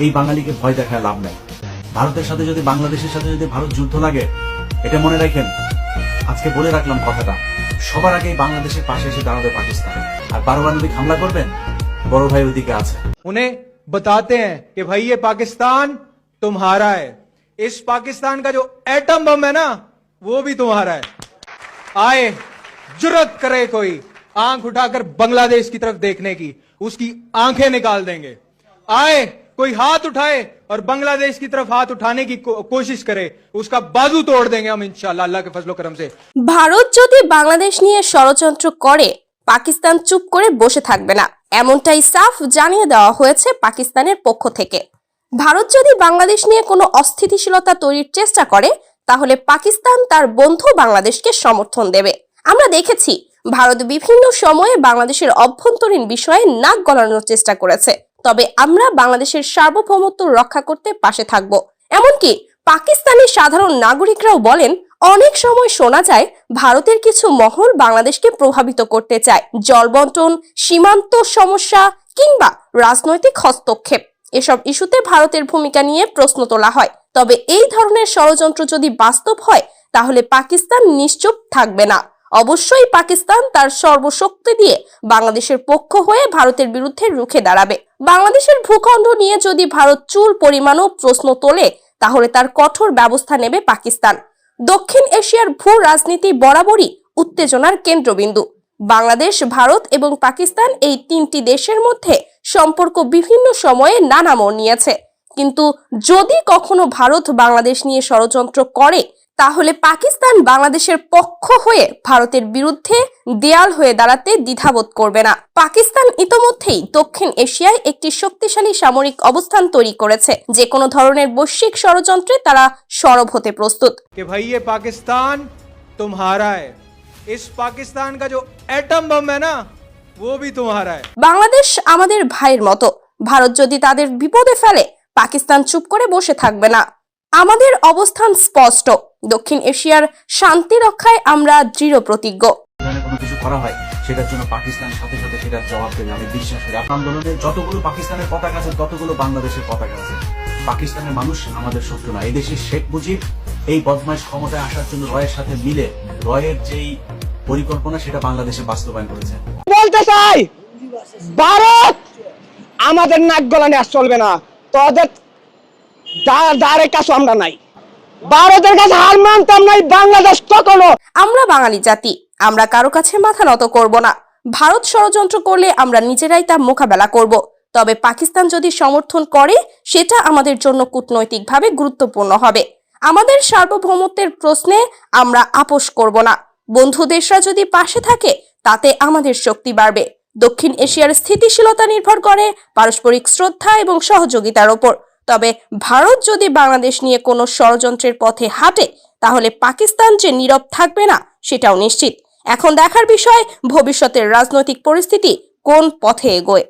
এই বাঙালিকে ভয় দেখায় লাভ নাই ভারতের সাথে যদি বাংলাদেশের সাথে যদি ভারত যুদ্ধ লাগে এটা মনে রাখেন আজকে বলে রাখলাম কথাটা সবার আগে বাংলাদেশের পাশে এসে দাঁড়াবে পাকিস্তান আর পারমাণবিক হামলা করবেন বড় ভাই ওইদিকে আছে उन्हें बताते हैं कि भाई ये पाकिस्तान तुम्हारा है इस पाकिस्तान का जो एटम बम है ना वो भी तुम्हारा है आए जुरत करे कोई आंख उठाकर बांग्लादेश की तरफ देखने की उसकी आंखें निकाल देंगे आए कोई हाथ उठाए और बांग्लादेश की तरफ हाथ उठाने की को, कोशिश करे उसका बाजू तोड़ देंगे हम इंशाल्लाह अल्लाह के फजलो करम से ভারত যদি বাংলাদেশ নিয়ে ষড়যন্ত্র করে পাকিস্তান চুপ করে বসে থাকবে না এমনটাই সাফ জানিয়ে দেওয়া হয়েছে পাকিস্তানের পক্ষ থেকে ভারত যদি বাংলাদেশ নিয়ে কোনো অস্থিতিশীলতা তৈরির চেষ্টা করে তাহলে পাকিস্তান তার বন্ধু বাংলাদেশকে সমর্থন দেবে আমরা দেখেছি ভারত বিভিন্ন সময়ে বাংলাদেশের অভ্যন্তরীণ বিষয়ে নাক গলানোর চেষ্টা করেছে তবে আমরা বাংলাদেশের সার্বভৌমত্ব রক্ষা করতে পাশে থাকব। এমনকি পাকিস্তানের সাধারণ নাগরিকরাও বলেন, অনেক সময় শোনা যায়, ভারতের কিছু মহল বাংলাদেশকে প্রভাবিত করতে চায়। জল বন্টন, সীমান্ত সমস্যা কিংবা রাজনৈতিক হস্তক্ষেপ। এসব ইস্যুতে ভারতের ভূমিকা নিয়ে প্রশ্ন তোলা হয়। তবে এই ধরনের ষড়যন্ত্র যদি বাস্তব হয়, তাহলে পাকিস্তান নিশ্চুপ থাকবে না। অবশ্যই পাকিস্তান তার সর্বশক্তি দিয়ে বাংলাদেশের পক্ষ হয়ে ভারতের বিরুদ্ধে রুখে দাঁড়াবে। বাংলাদেশের ভূখণ্ড নিয়ে যদি ভারত চুল পরিমাণও প্রশ্ন তোলে, তাহলে তার কঠোর ব্যবস্থা নেবে পাকিস্তান। দক্ষিণ এশিয়ার ভূ রাজনীতি বরাবরই উত্তেজনার কেন্দ্রবিন্দু। বাংলাদেশ, ভারত এবং পাকিস্তান এই তিনটি দেশের মধ্যে সম্পর্ক বিভিন্ন সময়ে নানা মোড় নিয়েছে। কিন্তু যদি কখনো ভারত বাংলাদেশ নিয়ে ষড়যন্ত্র করে তাহলে পাকিস্তান বাংলাদেশের পক্ষ হয়ে ভারতের বিরুদ্ধে দেয়াল হয়ে দাঁড়াতে দ্বিধাবোধ করবে না পাকিস্তান ইতোমধ্যেই দক্ষিণ এশিয়ায় একটি শক্তিশালী সামরিক অবস্থান তৈরি করেছে যে কোনো ধরনের বৈশ্বিক ষড়যন্ত্রে তারা সরব হতে প্রস্তুত कि भाई ये पाकिस्तान तुम्हारा है इस पाकिस्तान का जो एटम बम है ना वो भी तुम्हारा है বাংলাদেশ আমাদের ভাইয়ের মতো ভারত যদি তাদের বিপদে ফেলে পাকিস্তান চুপ করে বসে থাকবে না আমাদের অবস্থান স্পষ্ট দক্ষিণ এশিয়ার শান্তি রক্ষায় আমরা দৃঢ় প্রতিজ্ঞ। কোনো কিছু করা হয় সেটার জন্য পাকিস্তান সাথে সাথে সেটার জবাব দেবে। আমি বিশ্বাস করি আন্দোলনে যতগুলো পাকিস্তানের পতাকা আছে ততগুলো বাংলাদেশের পতাকা আছে। পাকিস্তানের মানুষ আমাদের শত্রু না। এই দেশের শেখ মুজিব এই বদমাইশ ক্ষমতায় আসার জন্য রয়ের সাথে মিলে রয়ের যেই পরিকল্পনা সেটা বাংলাদেশে বাস্তবায়ন করেছে। বলতে চাই ভারত আমাদের নাক গলানে আর চলবে না। তোদের দা- দাঁড়ের কাছে আমরা নাই। ভারতের কাছে হার মানতাম নাই বাংলাদেশ কখনো। আমরা বাঙালি জাতি, আমরা কারও কাছে মাথা নত করব না। ভারত ষড়যন্ত্র করলে আমরা নিজেরাই তা মোকাবেলা করব। তবে পাকিস্তান যদি সমর্থন করে, সেটা আমাদের জন্য কূটনৈতিকভাবে গুরুত্বপূর্ণ হবে। আমাদের সার্বভৌমত্বের প্রশ্নে আমরা আপোষ করব না। বন্ধু দেশরা যদি পাশে থাকে, তাতে আমাদের শক্তি বাড়বে। দক্ষিণ এশিয়ার স্থিতিশীলতা নির্ভর করে পারস্পরিক শ্রদ্ধা এবং সহযোগিতার ওপর। তবে ভারত যদি বাংলাদেশ নিয়ে কোনো ষড়যন্ত্রের পথে হাঁটে, তাহলে পাকিস্তান যে নীরব থাকবে না, সেটাও নিশ্চিত। এখন দেখার বিষয়, ভবিষ্যতের রাজনৈতিক পরিস্থিতি কোন পথে এগোয়।